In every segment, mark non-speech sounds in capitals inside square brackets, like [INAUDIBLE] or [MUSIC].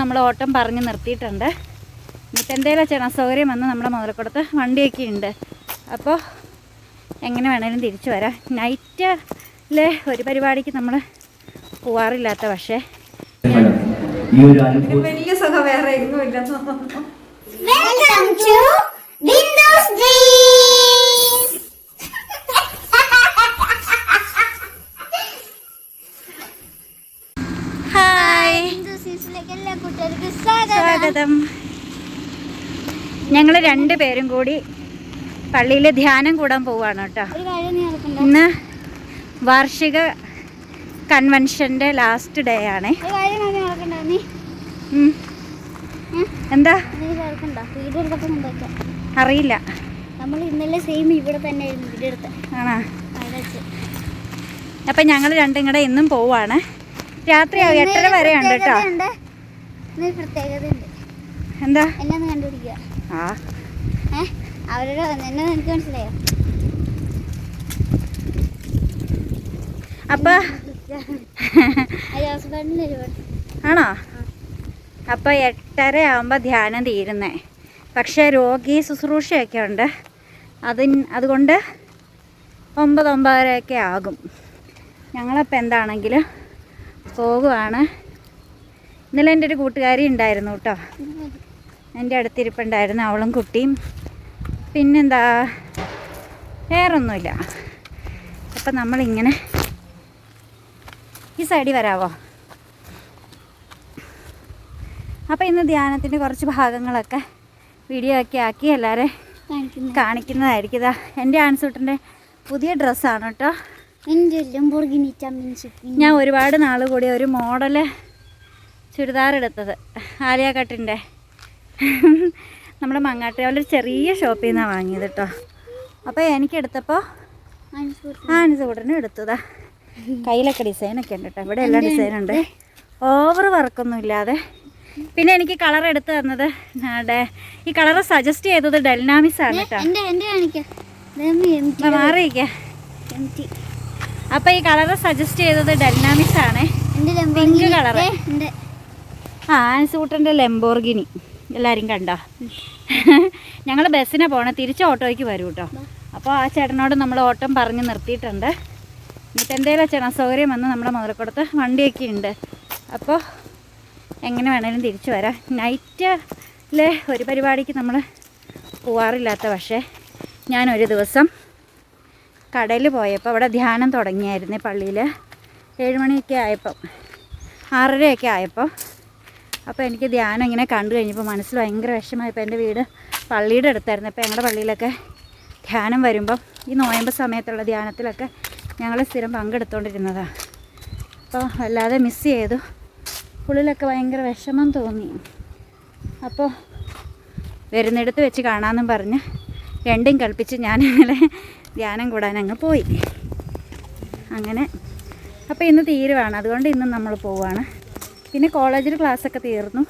നമ്മൾ ഓട്ടം പറഞ്ഞ് നിർത്തിയിട്ടുണ്ട്. എന്നിട്ട് എന്തെങ്കിലും ചെയ്യണം സൗകര്യം വന്ന് നമ്മുടെ മുതലക്കുടത്ത് വണ്ടിയൊക്കെ ഉണ്ട്. അപ്പോൾ എങ്ങനെ വേണേലും തിരിച്ചു വരാം. നൈറ്റിലെ ഒരു പരിപാടിക്ക് നമ്മൾ പോവാറില്ലാത്ത പക്ഷേ. ഈ ഒരു അനുഭവം വലിയ സുഖം വേറെ എങ്ങും ഇല്ലെന്ന് തോന്നുന്നു. സ്വാഗതം. ഞങ്ങൾ രണ്ടുപേരും കൂടി പള്ളിയിൽ ധ്യാനം കൂടാൻ പോവാണ് കേട്ടോ. ഇന്ന് വാർഷിക കൺവെൻഷന്റെ ലാസ്റ്റ് ഡേ ആണ്. എന്താ? അറിയില്ല. നമ്മൾ ഇന്നലെ സെയിം ഇവിടെ തന്നെ ആണോ? അപ്പം ഞങ്ങൾ രണ്ടും കൂടെ ഇന്നും പോവാണ്. രാത്രി എട്ടര വരെ ഉണ്ട്. കേട്ടോ ഇന്നൊരു പ്രത്യേകതയുണ്ട്. എന്താ? എന്നെ ഒന്ന് കണ്ടുപിടിക്കുക. ആ. ഏഹ് അവരുടെ എന്നെ നിനക്ക് മനസ്സിലായോ? അപ്പൊ. ആണോ? അപ്പൊ എട്ടര ആവുമ്പോ ധ്യാനം തീരുന്നേ. പക്ഷെ രോഗി ശുശ്രൂഷയൊക്കെ ഉണ്ട്. അതിന് അതുകൊണ്ട് ഒമ്പത് ഒമ്പതരയൊക്കെ ആകും. ഞങ്ങളപ്പോൾ എന്താണെങ്കിലും പോകുവാണ്. ഇന്നലെ എന്റെ ഒരു കൂട്ടുകാരി ഉണ്ടായിരുന്നു കേട്ടോ. എന്റെ അടുത്തിരിപ്പുണ്ടായിരുന്നു അവളും കുട്ടിയും. പിന്നെന്താ? വേറൊന്നുമില്ല. അപ്പം നമ്മളിങ്ങനെ ഈ സൈഡിൽ വരാവോ? അപ്പോൾ ഇന്ന് ധ്യാനത്തിന്റെ കുറച്ച് ഭാഗങ്ങളൊക്കെ വീഡിയോ ഒക്കെ ആക്കി എല്ലാവരെ കാണിക്കുന്നത് കാണിക്കുന്നതായിരിക്കും. ഇതാ എന്റെ ആൺസൂട്ടിന്റെ പുതിയ ഡ്രസ്സാണ് കേട്ടോ. ഞാൻ ഒരുപാട് നാൾ കൂടി ഒരു മോഡൽ ചുരിദാർ എടുത്തത് ആലിയ കട്ടിന്റെ. നമ്മുടെ മങ്ങാട്ടുകാവിലെ ഒരു ചെറിയ ഷോപ്പിൽ നിന്നാണ് വാങ്ങിയത് കേട്ടോ. അപ്പോൾ എനിക്കെടുത്തപ്പോൾ ആൻസൂടനും എടുത്തതാ. കയ്യിലൊക്കെ ഡിസൈനൊക്കെ ഉണ്ട് കേട്ടോ. ഇവിടെ എല്ലാ ഡിസൈനുണ്ട്. ഓവർ വർക്കൊന്നും ഇല്ലാതെ. പിന്നെ എനിക്ക് കളർ എടുത്തു തന്നത് ഈ കളർ സജസ്റ്റ് ചെയ്തത് ഡെൽനാമിസ് ആണ് കേട്ടോ. എന്റെ അപ്പൊ ഈ കളർ സജസ്റ്റ് ചെയ്തത് ഡെൽനാമിസ് ആണ്. Pink Pink Lamborghini colour. ദേ, എന്റെ ആ ആൻസൂട്ടന്റെ ലെംബോർഗിനി എല്ലാവരും കണ്ട? ഞങ്ങൾ ബസ്സിനെ പോകണം തിരിച്ച് ഓട്ടോയ്ക്ക് വരും കേട്ടോ അപ്പോൾ ആ ചേട്ടനോട് നമ്മൾ ഓട്ടം പറഞ്ഞ് നിർത്തിയിട്ടുണ്ട്. എന്നിട്ട് എന്തെങ്കിലും ചേട്ടൻ സൗകര്യം വന്ന് നമ്മുടെ മുതലക്കുടത്ത് വണ്ടിയൊക്കെ ഉണ്ട്. അപ്പോൾ എങ്ങനെ വേണേലും തിരിച്ചു വരാം. നൈറ്റിലെ ഒരു പരിപാടിക്ക് നമ്മൾ പോവാറില്ലാത്ത പക്ഷേ ഞാനൊരു ദിവസം കടയിൽ പോയപ്പോൾ അവിടെ ധ്യാനം തുടങ്ങിയായിരുന്നു പള്ളിയിൽ ഏഴുമണിയൊക്കെ ആയപ്പം ആറരയൊക്കെ ആയപ്പോൾ അപ്പോൾ എനിക്ക് ധ്യാനം ഇങ്ങനെ കണ്ടു കഴിഞ്ഞപ്പോൾ മനസ്സിൽ ഭയങ്കര വിഷമമായപ്പോൾ എന്റെ വീട് പള്ളിയുടെ അടുത്തായിരുന്നു. അപ്പോൾ ഞങ്ങളുടെ പള്ളിയിലൊക്കെ ധ്യാനം വരുമ്പം ഈ നോയമ്പ് സമയത്തുള്ള ധ്യാനത്തിലൊക്കെ ഞങ്ങൾ സ്ഥിരം പങ്കെടുത്തുകൊണ്ടിരുന്നതാണ് അപ്പോൾ വല്ലാതെ മിസ് ചെയ്തു. ഉള്ളിലൊക്കെ ഭയങ്കര വിഷമം തോന്നി. അപ്പോൾ വരുന്നിടത്ത് വെച്ച് കാണാമെന്നും പറഞ്ഞ് രണ്ടും കൽപ്പിച്ച് ഞാൻ ഇന്നലെ ധ്യാനം കൂടാൻ അങ്ങ് പോയി. അങ്ങനെ. അപ്പോൾ ഇന്ന് തീരുവാണ്. അതുകൊണ്ട് ഇന്നും നമ്മൾ പോവുകയാണ് പിന്നെ കോളേജിൽ ക്ലാസ്സൊക്കെ തീർന്നു.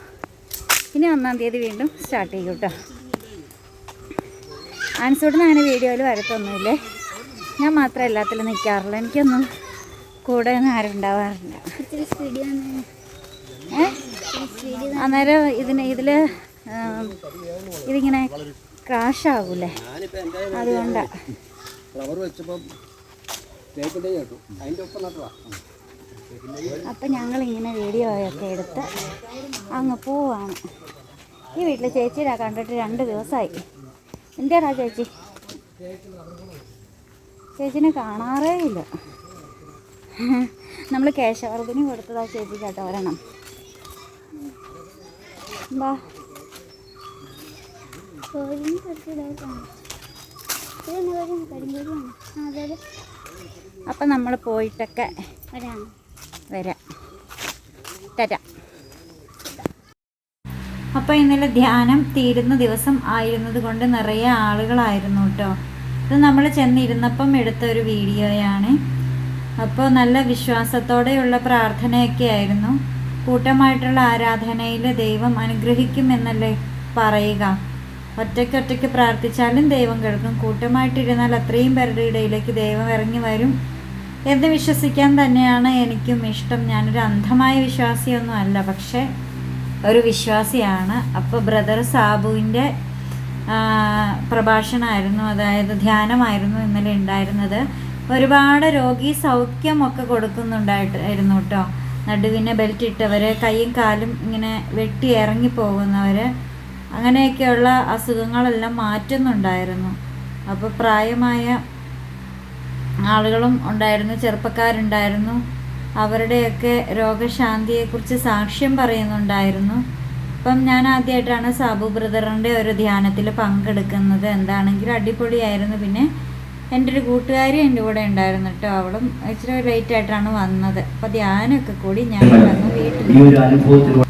ഇനി ഒന്നാം തീയതി വീണ്ടും സ്റ്റാർട്ട് ചെയ്യും കേട്ടോ. ആൻസൂട്ടിന് അങ്ങനെ വീഡിയോയിൽ വരത്തൊന്നുമില്ലേ? ഞാൻ മാത്രം എല്ലാത്തിലും നിൽക്കാറുള്ളൂ എനിക്കൊന്നും കൂടെ ഒന്നും ആരും ഉണ്ടാവാറില്ല. അന്നേരം ഇതിന് ഇതിൽ ഇതിങ്ങനെ ക്രാഷ് ആകൂലേ അതുകൊണ്ടാണ് ഫ്ലവർ വെച്ചപ്പോൾ അതിന്റെ ഒപ്പം നട്ടതാ. അപ്പം ഞങ്ങളിങ്ങനെ വീഡിയോ ഒക്കെ എടുത്ത് അങ്ങ് പോവാണ്. ഈ വീട്ടിൽ ചേച്ചിയുടെ കണ്ടിട്ട് രണ്ട് ദിവസമായി എന്താടാ ചേച്ചി? ചേച്ചിനെ കാണാറേ ഇല്ല. നമ്മൾ കേശവർദ്ധിനി കൊടുത്തതാ ചേച്ചി കേട്ടോ അതെ അപ്പം നമ്മൾ പോയിട്ടൊക്കെ ഒരാണ്. വരാം. തരാം. അപ്പോൾ ഇന്നലെ ധ്യാനം തീരുന്ന ദിവസം ആയിരുന്നത് കൊണ്ട് നിറയെ ആളുകളായിരുന്നു കേട്ടോ. ഇത് നമ്മൾ ചെന്നിരുന്നപ്പം എടുത്ത ഒരു വീഡിയോയാണ്. അപ്പോൾ നല്ല വിശ്വാസത്തോടെയുള്ള പ്രാർത്ഥനയൊക്കെ ആയിരുന്നു. കൂട്ടമായിട്ടുള്ള ആരാധനയിൽ ദൈവം അനുഗ്രഹിക്കുമെന്നല്ലേ പറയുക. ഒറ്റയ്ക്കൊറ്റയ്ക്ക് പ്രാർത്ഥിച്ചാലും ദൈവം കേൾക്കും. കൂട്ടമായിട്ടിരുന്നാൽ അത്രയും പേരുടെ ഇടയിലേക്ക് ദൈവം ഇറങ്ങി വരും. എന്ന് വിശ്വസിക്കാൻ തന്നെയാണ് എനിക്കും ഇഷ്ടം. ഞാനൊരു അന്ധമായ വിശ്വാസിയൊന്നും അല്ല പക്ഷേ ഒരു വിശ്വാസിയാണ്. അപ്പോൾ ബ്രദർ സാബുവിന്റെ പ്രഭാഷണമായിരുന്നു അതായത് ധ്യാനമായിരുന്നു ഇന്നലെ ഉണ്ടായിരുന്നത്. ഒരുപാട് രോഗി സൗഖ്യമൊക്കെ കൊടുക്കുന്നുണ്ടായിട്ടായിരുന്നു കേട്ടോ. നടുവിനെ ബെൽറ്റ് ഇട്ടവർ കൈയും കാലും ഇങ്ങനെ വെട്ടി ഇറങ്ങി പോകുന്നവർ അങ്ങനെയൊക്കെയുള്ള അസുഖങ്ങളെല്ലാം മാറ്റുന്നുണ്ടായിരുന്നു. അപ്പോൾ പ്രായമായ ആളുകളും ഉണ്ടായിരുന്നു ചെറുപ്പക്കാരുണ്ടായിരുന്നു. അവരുടെയൊക്കെ രോഗശാന്തിയെക്കുറിച്ച് സാക്ഷ്യം പറയുന്നുണ്ടായിരുന്നു. അപ്പം ഞാൻ ആദ്യമായിട്ടാണ് സാബു ബ്രദറിന്റെ ഒരു ധ്യാനത്തിൽ പങ്കെടുക്കുന്നത്. എന്താണെങ്കിലും അടിപൊളിയായിരുന്നു. പിന്നെ എന്റെ ഒരു കൂട്ടുകാരി എന്റെ കൂടെ ഉണ്ടായിരുന്നു കേട്ടോ. അവളും ഇച്ചിരി ലേറ്റ് ആയിട്ടാണ് വന്നത്. അപ്പോൾ ധ്യാനമൊക്കെ കൂടി ഞാൻ വന്നു വീട്ടിൽ.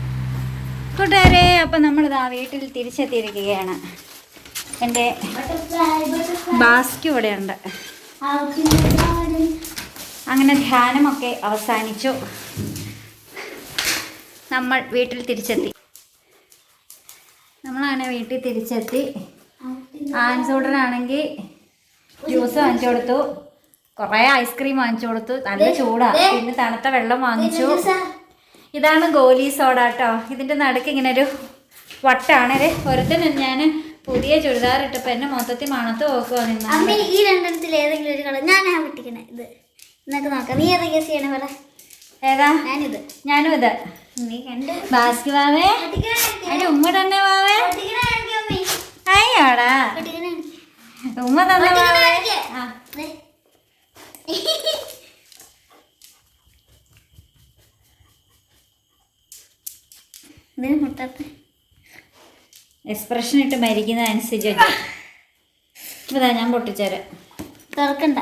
കൂട്ടുകാരെ അപ്പം നമ്മളിതാ വീട്ടിൽ തിരിച്ചെത്തിയിരിക്കുകയാണ്. എന്റെ ബാസ്ക് ഇവിടെയുണ്ട്. അങ്ങനെ ധ്യാനമൊക്കെ അവസാനിച്ചു. നമ്മൾ വീട്ടിൽ തിരിച്ചെത്തി. നമ്മളങ്ങനെ വീട്ടിൽ തിരിച്ചെത്തി. ആൻസൂടനാണെങ്കിൽ ജ്യൂസ് വാങ്ങിച്ചു കൊടുത്തു. കുറേ ഐസ്ക്രീം വാങ്ങിച്ചു കൊടുത്തു. നല്ല ചൂടാ. പിന്നെ തണുത്ത വെള്ളം വാങ്ങിച്ചു. ഇതാണ് ഗോലി സോഡ കേട്ടോ ഇതിന്റെ നടുക്ക് ഇങ്ങനെ ഒരു വട്ടാണ് ഒരു ഞാൻ പുതിയ ചുരിദാർ ഇട്ടപ്പോ എന്നെ മൊത്തത്തിൽ മണത്ത് നോക്കുക അമ്മ ഈ രണ്ടെണ്ണത്തിൽ ഏതെങ്കിലും ഒരു കളർ. ഞാൻ വിട്ടിക്കണേ ഇത്. എന്നൊക്കെ നോക്കാം. നീ ഏതാ ഗസ് ചെയ്യണേ പറ. ഏതാ? ഞാനിത്. ഞാനും ഇത്. നീ കണ്ട്. ബാസ്കി വാവേ. അതിന്റെ ഉമ്മ തന്നെ വാവേ. അയ്യോടാ. ഉമ്മ തന്നെ വാവേ ആ. ഇതിന് മുട്ടത്തെ എക്സ്പ്രഷൻ ഇട്ട് മരിക്കുന്ന അനുസരിച്ച് ഇതാ ഞാൻ പൊട്ടിച്ചേരാം. തുറക്കണ്ട.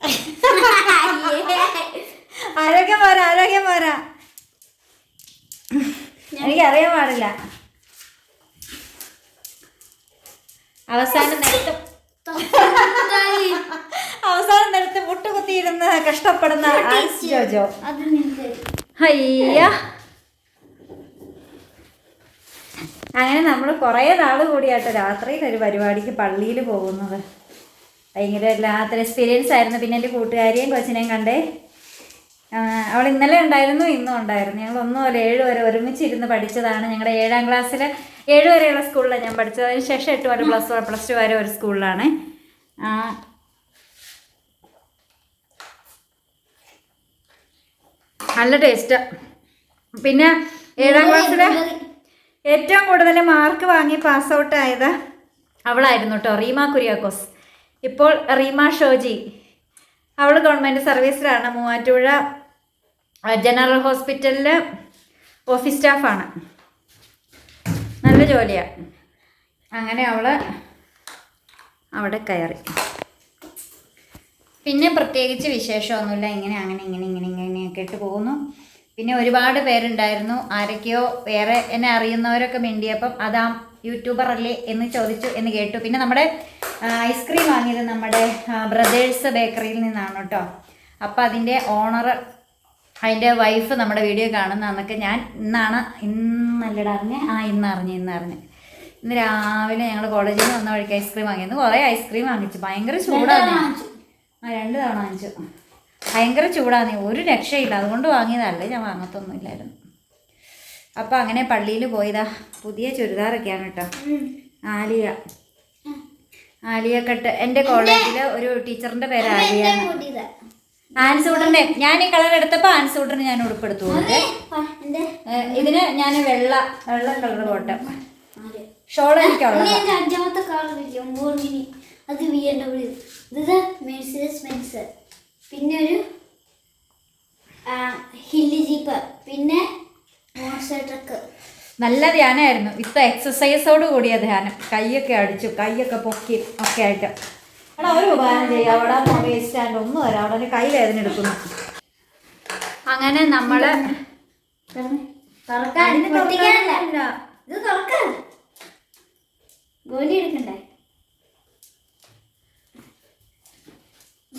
[LAUGHS] ആരോഗ്യം പോരാ? ആരോഗ്യം പോരാ? എനിക്ക് അറിയാൻ പാടില്ല. അവസാനം നിലത്ത് [LAUGHS] അവസാനം നിലത്ത് മുട്ടുകുത്തിയിരുന്ന് കഷ്ടപ്പെടുന്ന ജോജോ. അയ്യ. അങ്ങനെ നമ്മൾ കുറേ നാൾ കൂടിയായിട്ട് രാത്രിയിൽ ഒരു പരിപാടിക്ക് പള്ളിയിൽ പോകുന്നത്. ഭയങ്കര വല്ലാത്തൊരു എക്സ്പീരിയൻസ് ആയിരുന്നു. പിന്നെ എന്റെ കൂട്ടുകാരിയും കൊച്ചിനെയും കണ്ടേ. അവൾ ഇന്നലെ ഉണ്ടായിരുന്നു ഇന്നും ഉണ്ടായിരുന്നു. ഞങ്ങൾ ഒന്നും പോലെ ഏഴ് വരെ ഒരുമിച്ചിരുന്ന് പഠിച്ചതാണ്. ഞങ്ങളുടെ ഏഴാം ക്ലാസ്സിൽ ഏഴ് വരെയുള്ള സ്കൂളിലാണ് ഞാൻ പഠിച്ചത്. അതിന് ശേഷം എട്ട് വരെ പ്ലസ് വൺ പ്ലസ് ടു വരെ ഒരു സ്കൂളിലാണ്. നല്ല ടേസ്റ്റാണ് പിന്നെ ഏഴാം ക്ലാസ്സിൽ ഏറ്റവും കൂടുതൽ മാർക്ക് വാങ്ങി പാസ് ഔട്ട് ആയത് അവളായിരുന്നു കേട്ടോ റീമ കുര്യാക്കോസ്. ഇപ്പോൾ റീമ ഷോജി. അവൾ ഗവൺമെന്റ് സർവീസിലാണ്. മൂവാറ്റുപുഴ ജനറൽ ഹോസ്പിറ്റലിൽ ഓഫീസ് സ്റ്റാഫാണ്. നല്ല ജോലിയാണ് അങ്ങനെ അവൾ അവിടെ കയറി. പിന്നെ പ്രത്യേകിച്ച് വിശേഷമൊന്നുമില്ല. ഇങ്ങനെ അങ്ങനെ ഇങ്ങനെ ഇങ്ങനെ ഇങ്ങനെയൊക്കെ ഇട്ട് പോകുന്നു. പിന്നെ ഒരുപാട് പേരുണ്ടായിരുന്നു. ആരൊക്കെയോ വേറെ എന്നെ അറിയുന്നവരൊക്കെ മിണ്ടിയപ്പം അതാ യൂട്യൂബർ അല്ലേ എന്ന് ചോദിച്ചു എന്ന് കേട്ടു. പിന്നെ നമ്മുടെ ഐസ്ക്രീം വാങ്ങിയത് നമ്മുടെ ബ്രദേഴ്സ് ബേക്കറിയിൽ നിന്നാണ് കേട്ടോ. അപ്പം അതിന്റെ ഓണർ അതിന്റെ വൈഫ് നമ്മുടെ വീഡിയോ കാണുന്നതെന്നൊക്കെ ഞാൻ ഇന്നാണ് ഇന്നല്ലട അറിഞ്ഞ്? ആ ഇന്ന് അറിഞ്ഞ് ഇന്ന് അറിഞ്ഞ്. ഇന്ന് രാവിലെ ഞങ്ങൾ കോളേജിൽ നിന്ന് വന്ന വഴിക്ക് ഐസ്ക്രീം വാങ്ങിയിരുന്നു കുറേ ഐസ്ക്രീം വാങ്ങിച്ചു. ഭയങ്കര ചൂടാണ് ആ രണ്ട് തവണ വാങ്ങിച്ചു. ഭയങ്കര ചൂടാണ് ഒരു രക്ഷയില്ല. അതുകൊണ്ട് വാങ്ങിയതല്ല. ഞാൻ വാങ്ങത്തൊന്നുമില്ലായിരുന്നു. അപ്പോൾ അങ്ങനെ പള്ളിയിൽ പോയതാ. പുതിയ ചുരിദാറൊക്കെയാണ് കേട്ടോ. ആലിയ. ആലിയ കട്ട് എന്റെ കോളേജിൽ ഒരു ടീച്ചറിന്റെ പേര് ആലിയാണ് കൂട്ടിയതാ ആൻസൂട്ടറിന്റെ. ഞാൻ ഈ കളർ എടുത്തപ്പോൾ ആൻസൂട്ടറിന് ഞാൻ ഉടുപ്പെടുത്തു. ഇതിന് ഞാൻ വെള്ള വെള്ള കളർ പോട്ടെ. ഷോൾ എനിക്കുള്ളത്. അഞ്ചാമത്തെ കളർ അത് ബി എം ഡബ്ല്യു. ഇത് മെഴ്സിഡസ് ബെൻസ് പിന്നെ ഒരു ഹില്ലി ജീപ്പ് പിന്നെ മോൺസ്റ്റർ ട്രക്ക്. നല്ല ധ്യാനമായിരുന്നു ഇത്ര എക്സസൈസോട് കൂടിയ ധ്യാനം. കൈയൊക്കെ അടിച്ചു കൈയൊക്കെ പൊക്കി ഒക്കെ ആയിട്ട്. എടാ ഒരു ഉപകാരം ചെയ്യുക അവിടെ മൊബൈൽ സ്റ്റാൻഡ് ഒന്നും വരാം അവിടെ ഒരു കൈ വേദന എടുക്കുന്നു. അങ്ങനെ നമ്മൾ തുറക്കാൻ ഇത് തുറക്കാൻ ഗോലി എടുക്കണ്ടേ എക്കടെ പവള നീക്കിനെ നീ കുപ്പി പിടിക്കാൻ കറക്കട പിന്നെ അടുത്ത പിടിച്ചു ആ കൈ വേദന എടുത്തത്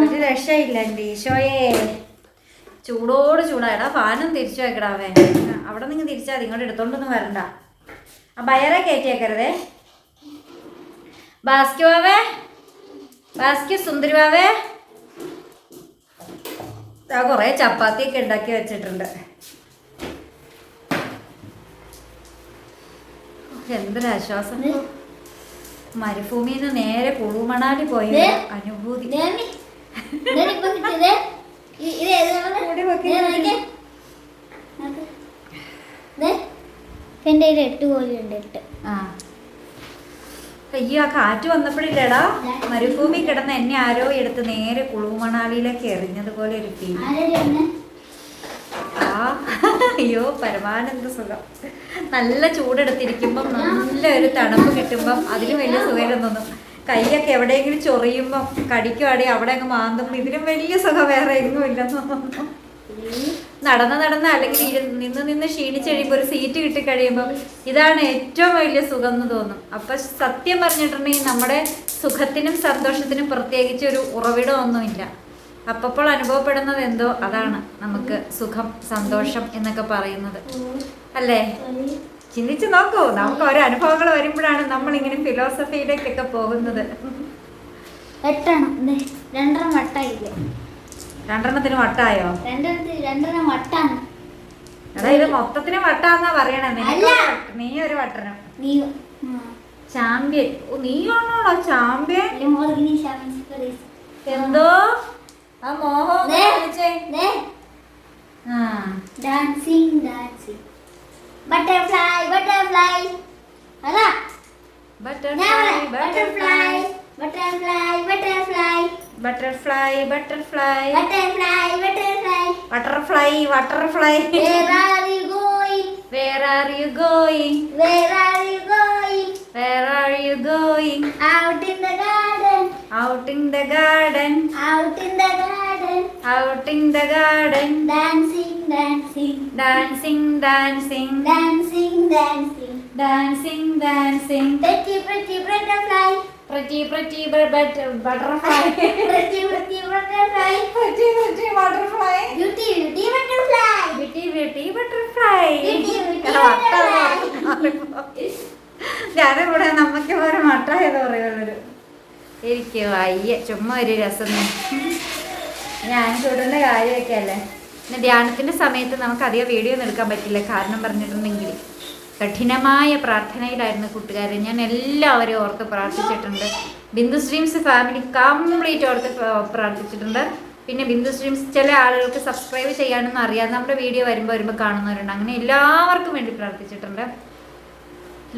ഒരു രക്ഷയില്ല എന്റെ ഈശോയെ. ചൂടോട് ചൂടായടാ ഫാനും തിരിച്ചു വെക്കടാവേ അവിടെ നിങ്ങൾ തിരിച്ചാ നിങ്ങളുടെ ഇങ്ങോട്ട് എടുത്തോണ്ടൊന്നും വരണ്ട. ആ ബയറെ കയറ്റിയേക്കരുതേ. ബാസ്കി വാവേ ബാസ്ക്യു സുന്ദരി വാവേ ആ കുറേ ചപ്പാത്തിയൊക്കെ ഉണ്ടാക്കി വെച്ചിട്ടുണ്ട്. എന്തൊരാശ്വാസം ആശ്വാസം. നിന്ന് നേരെ കുളുമണാലി പോയി അനുഭൂതി. എന്റെ എട്ട് കോലുണ്ട് എട്ട്. ആ. അയ്യോ ആ കാറ്റ് വന്നപ്പോഴില്ലടാ? മരുഭൂമി കിടന്ന് എന്നെ ആരോ എടുത്ത് നേരെ കുളുമണാലിയിലേക്ക് എറിഞ്ഞതുപോലെ ഒരു ഫീൽ ഒന്ന് ആ അയ്യോ പരമാനന്ദ സുഖം. നല്ല ചൂടെടുത്തിരിക്കുമ്പം നല്ല ഒരു തണുപ്പ് കിട്ടുമ്പം അതിലും വലിയ സുഖം തോന്നും കൈയൊക്കെ എവിടെയെങ്കിലും ചൊറിയുമ്പം കടിക്കുവാടി അവിടെ അങ്ങ് മാന്തുമ്പോൾ ഇതിലും വലിയ സുഖം വേറെ എങ്ങും ഇല്ലെന്ന് തോന്നുന്നു. നടന്ന് നടന്ന് അല്ലെങ്കിൽ നിന്ന് നിന്ന് ക്ഷീണിച്ച് കഴിയുമ്പോൾ ഒരു സീറ്റ് കിട്ടി കഴിയുമ്പോൾ ഇതാണ് ഏറ്റവും വലിയ സുഖം എന്ന് തോന്നും. അപ്പൊ സത്യം പറഞ്ഞിട്ടുണ്ടെങ്കിൽ നമ്മുടെ സുഖത്തിനും സന്തോഷത്തിനും പ്രത്യേകിച്ച് ഒരു ഉറവിടമൊന്നുമില്ല. അപ്പോൾ അനുഭവപ്പെടുന്നത് എന്തോ അതാണ് നമുക്ക് സുഖം സന്തോഷം എന്നൊക്കെ പറയുന്നത്. അല്ലേ? ചിന്തിച്ചു നോക്കൂ. നമുക്ക് ഓരോ അനുഭവങ്ങൾ വരുമ്പോഴാണ് നമ്മൾ ഇങ്ങനെ ഫിലോസഫിയിലേക്കൊക്കെ പോകുന്നത്. എട്ടണം രണ്ടെണ്ണം വട്ടായില്ലേ രണ്ടെണ്ണത്തിന് വട്ടായോ? രണ്ടെണ്ണം വട്ടാണ്. എടാ ഇത് മൊത്തത്തിന് വട്ടാന്നാ പറയണേ. നീ ഒരു വട്ടനം. ചാമ്പ്യൻ. നീ ഒന്നോടോ ചാമ്പ്യൻ? എന്തോ butterfly? Where are you going? Where are you going? Where are you going? Where are you going? Out in the garden. Out in the garden. Out in the garden. Out in the garden. Dancing, dancing. Dancing, dancing. Dancing, dancing. Dancing, dancing. Pretty, pretty butterfly. പ്രതി pretty butterfly. പ്രതി pretty butterfly. Pretty pretty butterfly. Beauty beauty butterfly. Beauty beauty butterfly. ഞാനിവിടെ നമുക്ക് വേറെ മട്ട എന്ന് പറയുള്ളൊരു? എനിക്ക് വയ്യ ചുമ്മാ ഒരു രസം. ഞാൻ ചൂടുന്ന കാര്യമൊക്കെ അല്ലേ പിന്നെ ധ്യാനത്തിന്റെ സമയത്ത് നമുക്ക് അധികം വീഡിയോ ഒന്നും എടുക്കാൻ പറ്റില്ല കാരണം പറഞ്ഞിട്ടുണ്ടെങ്കിൽ കഠിനമായ പ്രാർത്ഥനയിലായിരുന്നു കൂട്ടുകാരെ. ഞാൻ എല്ലാവരെയും ഓർത്ത് പ്രാർത്ഥിച്ചിട്ടുണ്ട്. ബിന്ദു സ്ട്രീംസ് ഫാമിലി കംപ്ലീറ്റ് ഓർത്ത് പ്രാർത്ഥിച്ചിട്ടുണ്ട്. പിന്നെ ബിന്ദു സ്ട്രീംസ് ചില ആളുകൾക്ക് സബ്സ്ക്രൈബ് ചെയ്യാനൊന്നും അറിയാതെ നമ്മുടെ വീഡിയോ വരുമ്പോൾ വരുമ്പോൾ കാണുന്നവരുണ്ട്. അങ്ങനെ എല്ലാവർക്കും വേണ്ടി പ്രാർത്ഥിച്ചിട്ടുണ്ട്.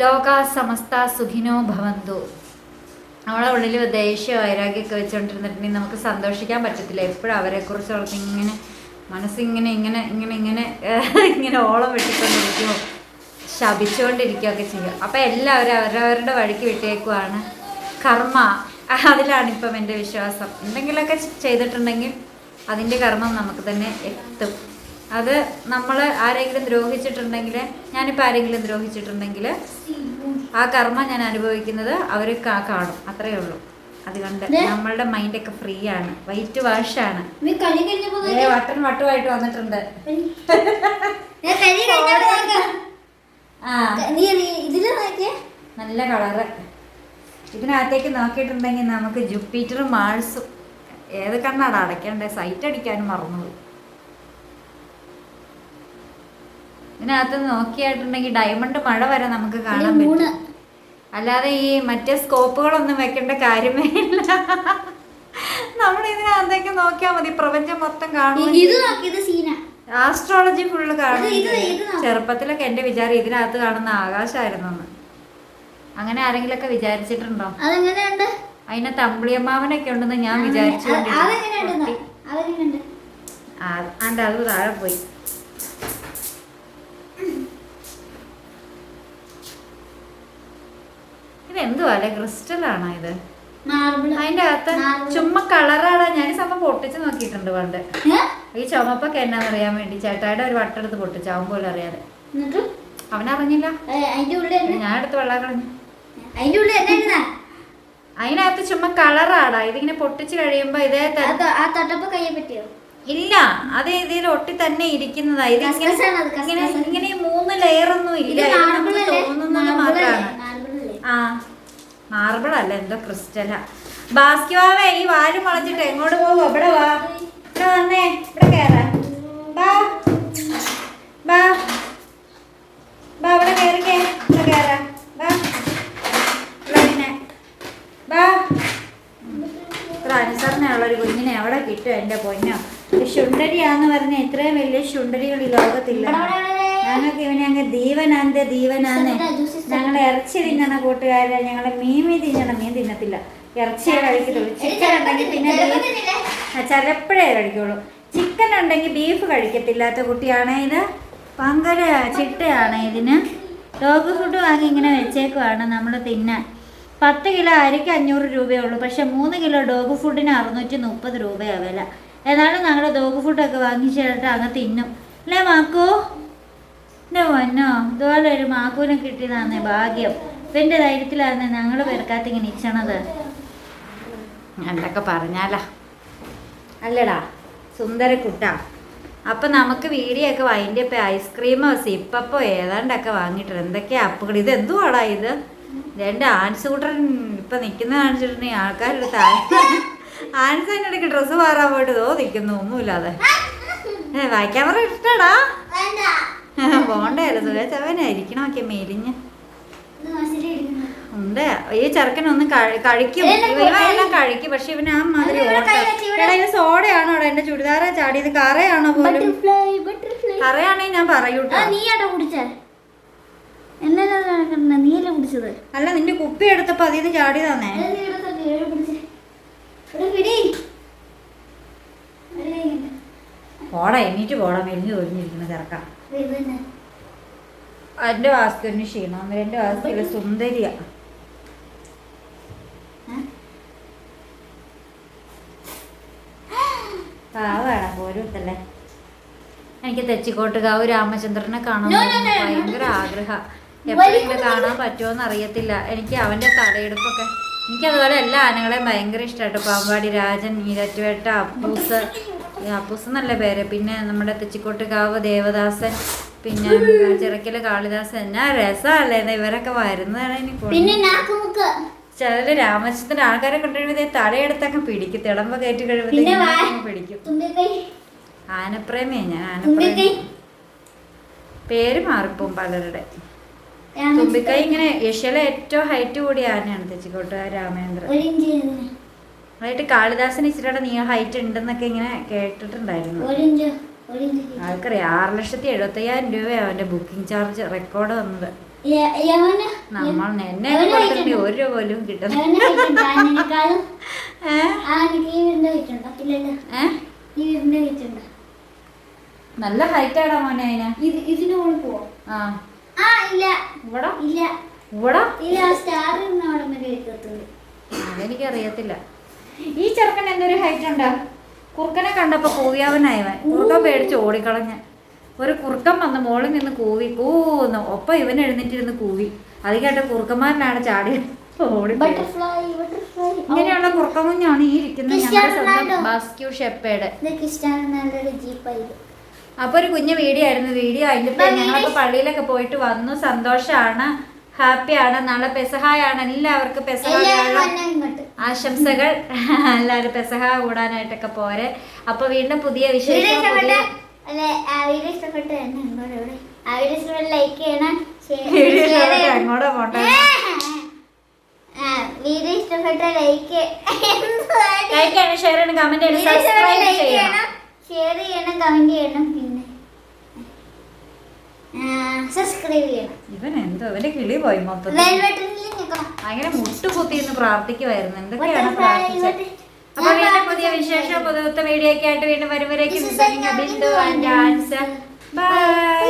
ലോക സമസ്ത സുഖിനോ ഭവന്തു. നമ്മളെ ഉള്ളിൽ ദേഷ്യ വൈരാഗ്യമൊക്കെ വെച്ചുകൊണ്ടിരുന്നിട്ടുണ്ടെങ്കിൽ നമുക്ക് സന്തോഷിക്കാൻ പറ്റത്തില്ല. എപ്പോഴും അവരെക്കുറിച്ച് അവർക്ക് ഇങ്ങനെ മനസ്സിങ്ങനെ ഇങ്ങനെ ഇങ്ങനെ ഇങ്ങനെ ഇങ്ങനെ ഓളം വെട്ടിക്കൊണ്ടിരിക്കുമോ ശപിച്ചുകൊണ്ടിരിക്കുകയൊക്കെ ചെയ്യും അപ്പം എല്ലാവരും അവരവരുടെ വഴിക്ക് വിട്ടേക്കുവാണ്. കർമ്മ അതിലാണ് ഇപ്പം എന്റെ വിശ്വാസം. എന്തെങ്കിലുമൊക്കെ ചെയ്തിട്ടുണ്ടെങ്കിൽ അതിന്റെ കർമ്മം നമുക്ക് തന്നെ എത്തും. അത് നമ്മൾ ആരെങ്കിലും ദ്രോഹിച്ചിട്ടുണ്ടെങ്കിൽ ഞാനിപ്പോൾ ആരെങ്കിലും ദ്രോഹിച്ചിട്ടുണ്ടെങ്കിൽ ആ കർമ്മ ഞാൻ അനുഭവിക്കുന്നത് അവർ കാണും. അത്രയേ ഉള്ളൂ. അതുകൊണ്ട് നമ്മളുടെ മൈൻഡൊക്കെ ഫ്രീ ആണ് വൈറ്റ് കഴിഞ്ഞപ്പോ ഏ വട്ടൻ വട്ടുമായിട്ട് വന്നിട്ടുണ്ട്. [LAUGHS] നീ നോക്കിയേ? നല്ല കളറ്. ഇതിനകത്തേക്ക് നോക്കിയിട്ടുണ്ടെങ്കിൽ നമുക്ക് ജുപ്പിറ്ററും മാൾസും ഏത് കണ്ണാണ് അടയ്ക്കേണ്ടത് സൈറ്റ് അടിക്കാനും മറന്നുപോയി. ഇതിനകത്ത് നോക്കിയായിട്ടുണ്ടെങ്കിൽ ഡയമണ്ട് മഴ വരെ നമുക്ക് കാണാൻ പറ്റും. അല്ലാതെ ഈ മറ്റേ സ്കോപ്പുകളൊന്നും വെക്കേണ്ട കാര്യമേ ഇല്ല. നമ്മൾ ഇതിനകത്തേക്ക് നോക്കിയാൽ മതി. പ്രപഞ്ചം മൊത്തം കാണും ഇത് സീന. ആസ്ട്രോളജി ഫുള്ള് കാണുന്നത് ചെറുപ്പത്തിലൊക്കെ എന്റെ വിചാരം ഇതിനകത്ത് കാണുന്ന ആകാശമായിരുന്നു അങ്ങനെ അങ്ങനെ ആരെങ്കിലൊക്കെ വിചാരിച്ചിട്ടുണ്ടോ? അതെങ്ങനെയുണ്ട്? അതിനെ തമ്പിളിയമ്മാവനൊക്കെ ഉണ്ടെന്ന് ഞാൻ വിചാരിച്ചു അത് അത് താഴെ പോയി. ഇത് എന്തുവാ അല്ലെ ക്രിസ്റ്റലാണോ ഇത്? അതിന്റെ അകത്ത് ചുമ്മാ കളറാടാ ഞാൻ സംഭവം പൊട്ടിച്ച് നോക്കിയിട്ടുണ്ട് പണ്ട്. ഈ ചുമപ്പൊക്കെ എന്നാന്ന് അറിയാൻ വേണ്ടി ചേട്ടായുടെ ഒരു വട്ടെടുത്ത് പൊട്ടിച്ചു അവൻ പോലും അറിയാതെ. അവനറിഞ്ഞില്ല ഞാൻ എടുത്ത് വെള്ളം കളഞ്ഞു അതിനകത്ത് ചുമ്മാ കളറാടാ ഇതിങ്ങനെ പൊട്ടിച്ച് കഴിയുമ്പോ ഇതേ ത- ആ തൊ- ആ കയ്യെ പറ്റിയോ? ഇല്ല. അത് ഇതിൽ ഒട്ടി തന്നെ ഇരിക്കുന്നതാ. ഇത് ഇങ്ങനെ ഇങ്ങനെ മൂന്ന് ലെയർ ഒന്നും ഇല്ല. തോന്നുന്നത് മാത്രമാണ്. ആ. മാർബിൾ അല്ല എന്തോ ക്രിസ്റ്റലാ ബാസ്കിവാവേ ഈ വാൽ മുളച്ചിട്ട് എങ്ങോട്ട് പോകും? ഇവിടെ വാ. ഇവിടെ വന്നേ ഇവിടെ കേറാ. ബാ. ബാ. ബാ ഇവിടെ കേറിക്കേ. ഇവിടെ കേറാ. ബാ. പിന്നെ ബാ. ഒരു കുഞ്ഞിനെ എവിടെ കിട്ടും എന്റെ പൊന്നോ? ശുണ്ടരിയാന്ന് പറഞ്ഞ ഇത്രയും വലിയ ശുണ്ടരികൾ ഈ ലോകത്തില്ല. ഞങ്ങൾക്ക് ഇവനെ അങ്ങ് ദീവനാന്തെ ദീവനാന്ന്. ഞങ്ങൾ ഇറച്ചി തിന്നണ കൂട്ടുകാരെ മീൻ മീൻ തിന്നണം മീൻ തിന്നത്തില്ല. ഇറച്ചിയെ കഴിക്കത്തുള്ളൂ. ചിക്കൻ ഉണ്ടെങ്കിൽ പിന്നെ ബീഫ് ചിലപ്പോഴേ കഴിക്കുള്ളൂ. ചിക്കൻ ഉണ്ടെങ്കിൽ ബീഫ് കഴിക്കത്തില്ലാത്ത കുട്ടിയാണ് ഇത്. പങ്കര ചിട്ടയാണ് ഇതിന്. ഡോഗ് ഫുഡ് വാങ്ങി ഇങ്ങനെ വെച്ചേക്കുവാണ് നമ്മൾ തിന്നാൻ. പത്ത് കിലോ അരിക്ക് അഞ്ഞൂറ് രൂപയേ ഉള്ളൂ പക്ഷെ മൂന്ന് കിലോ ഡോഗ് ഫുഡിന് അറുന്നൂറ്റി മുപ്പത് രൂപയാണ് വില. എന്നാലും ഞങ്ങൾ ഡോഗ് ഫുഡൊക്കെ വാങ്ങിച്ചിട്ട് അങ്ങ് തിന്നും. അല്ലേ മാക്കൂ? എന്റെ പൊന്നോ ഇതുപോലെ ഒരു മാക്കൂനെ കിട്ടിയതാന്നേ ഭാഗ്യം. ഇവന്റെ ധൈര്യത്തിലാണ് ഞങ്ങൾ പെരക്കാത്ത ഇങ്ങനെ ഇച്ചണത് എന്തൊക്കെ പറഞ്ഞാലാ? അല്ലടാ സുന്ദരക്കുട്ട അപ്പം നമുക്ക് വീഡിയോ ഒക്കെ വൈൻഡപ്പ് ഐസ്ക്രീമോ സിപ്പപ്പോ ഏതാണ്ടൊക്കെ വാങ്ങിയിട്ടുണ്ട്. എന്തൊക്കെയാ അപ്പുകൾ ഇത് എന്തുവാടാ ഇത്? രണ്ട് ആൻസ് കൂട്ടൻ ഇപ്പം നിൽക്കുന്ന കാണിച്ചിട്ടുണ്ടെങ്കിൽ ആൾക്കാരുടെ ആൻസ് തന്നെ ഇടയ്ക്ക് ഡ്രസ്സ് മാറാൻ പോയിട്ട് തോ നിൽക്കുന്നു ഒന്നുമില്ലാതെ. വായിക്കാൻ പറഞ്ഞ ഇഷ്ടടാ. പോണ്ടല്ലോ സുഖച്ചവനായിരിക്കണം ഒക്കെ മെലിഞ്ഞ്. ഉണ്ട്. ഈ ചെറുക്കനൊന്നും കഴി- കഴിക്കും. കഴിക്കും. പക്ഷെ ഇവന് ആ മാതിരി. എടാ ഇത് സോഡയാണോ എന്റെ ചുടിദാറ ചാടിയത് കറയാണോ പോലും? കറയാണെങ്കിൽ ഞാൻ പറയൂട്ടോ അല്ല നിന്റെ കുപ്പി എടുത്തപ്പോ അതിന്ന് ചാടി തന്നേ. പോടാ. എണീറ്റ് പോടാ. മെലിഞ്ഞു തൊഴിഞ്ഞിരിക്കുന്ന ചെറുക്ക എന്റെ വാസ്തുവിന് ക്ഷീണം. എന്റെ വാസ്തുവിൽ സുന്ദരിയ. ഏ? പാവാടാ പോരുത്തല്ലേ എനിക്ക് തെച്ചിക്കോട്ടുകാവ് രാമചന്ദ്രനെ കാണാൻ. ഭയങ്കര ആഗ്രഹ. എപ്പോഴെങ്കിലും കാണാൻ പറ്റുമോന്ന് അറിയത്തില്ല എനിക്ക് അവന്റെ തലയെടുപ്പൊക്കെ എനിക്ക് അതുപോലെ എല്ലാ ആനകളെയും ഭയങ്കര ഇഷ്ടമായിട്ട് പാമ്പാടി രാജൻ ഈരറ്റുവേട്ട അപ്പൂസ്. അപ്പൂസ് എന്നല്ല പേര്? പിന്നെ നമ്മുടെ തെച്ചിക്കോട്ടുകാവ് ദേവദാസൻ പിന്നെ ചിറക്കൽ കാളിദാസൻ. എന്നാ രസമല്ലേ ഇവരൊക്കെ വരുന്നതാണ് എനിക്ക് ചിലര് രാമചന്ദ്രൻ ആൾക്കാരെ കൊണ്ടുവരുമ്പോൾ തലയെടുത്തൊക്കെ പിടിക്കും. തിളമ്പ കയറ്റി വാ- പിടിക്കും. ആനപ്രേമിയ ഞാൻ ആനപ്രേമി. പേര് മാറിപ്പോവും പലരുടെ. തുമ്പിക്കൈ ഇങ്ങനെ ഏഷ്യയിലെ ഏറ്റവും ഹൈറ്റ് കൂടിയ ആനയാണ് തെച്ചിക്കോട്ട് രാമേന്ദ്രൻ. അതായിട്ട് കാളിദാസന് ഇച്ചിരിയുടെ നീ ഹൈറ്റ് ഉണ്ടെന്നൊക്കെ ഇങ്ങനെ കേട്ടിട്ടുണ്ടായിരുന്നു. ആൾക്കറിയാം ആറ് ലക്ഷത്തി എഴുപത്തി അയ്യായിരം രൂപയാണ് അവന്റെ ബുക്കിംഗ് ചാർജ് റെക്കോർഡ് വന്നത്. യ- നമ്മൾ എന്നെ അവന് height കൊടുത്തിട്ട് ഒരു രൂപ പോലും ഉണ്ടോ? നല്ല ഹൈറ്റ് ആടാ മോനെ അതിന് ഇത് ഇതിന് മുകളിൽ ആ. ആ ഇല്ല. ഇവിടെ? ഇല്ല. ഇവിടെ? ഇല്ല ആ സ്റ്റാർ അവിടെ അതെനിക്കറിയത്തില്ല. ഈ ചെറുക്കൻ എന്തൊരു ഹൈറ്റ് ഉണ്ട്? കുറുക്കനെ കണ്ടപ്പോ കൂവിയാവനായവൻ. കുറുക്കൻ പേടിച്ച് ഓടിക്കളഞ്ഞ്. ഒരു കുറുക്കൻ വന്ന് മോളിൽ നിന്ന് കൂവി കൂന്നു ഒപ്പം ഇവൻ എഴുന്നേറ്റിരുന്ന് കൂവി. അത് കേട്ട കുറുക്കന്മാരനാണ് ചാടി ഓടി ഇങ്ങനെയുള്ള കുറുക്കൻ കുഞ്ഞാണ് ഈ ഇരിക്കുന്നത് ഞങ്ങളുടെ. Basque shepherd. ഒരു കുഞ്ഞു വീഡിയോ ആയിരുന്നു. വീഡിയോ അതിന്റെ ഞങ്ങളൊക്കെ പള്ളിയിലൊക്കെ പോയിട്ട് വന്നു. സന്തോഷാണ്. ഹാപ്പിയാണ്. നാളെ പെസഹായാണ്. എല്ലാവർക്കും പെസഹ ആശംസകൾ. [LAUGHS] എല്ലാവരും പെസഹ കൂടാനായിട്ടൊക്കെ പോരെ. അപ്പൊ വീണ്ടും പുതിയ വിശേഷം പുതിയ വീഡിയോ ഇഷ്ടപ്പെട്ട ലൈക്ക് ലൈക്ക് ചെയ്യണം. [LAUGHS] ഷെയർ ചെയ്യണം. കമന്റ് [LAUGHS] ചെയ്യണം സബ്സ്ക്രൈബ് ചെയ്യണം ഷെയർ ചെയ്യണം കമന്റ് ചെയ്യണം. സബ്സ്ക്രൈബ് ചെയ്യണം. ഇവൻ എന്തോ ഇവന്റെ കിളി പോയി മൊത്തത്തിൽ. അങ്ങനെ മുട്ടുകുത്തി ഇന്ന് പ്രാർത്ഥിക്കുമായിരുന്നു എന്തൊക്കെയാണ് പ്രാർത്ഥിച്ചത്? butterfly. അപ്പൊ വീണ്ടും പുതിയ വിശേഷം പുതുത്ത വീഡിയോ ഒക്കെ ആയിട്ട് വീണ്ടും വരുമ്പോഴേക്കും ബിന്ദു ആൻഡ് ഡാൻസ് ബൈ.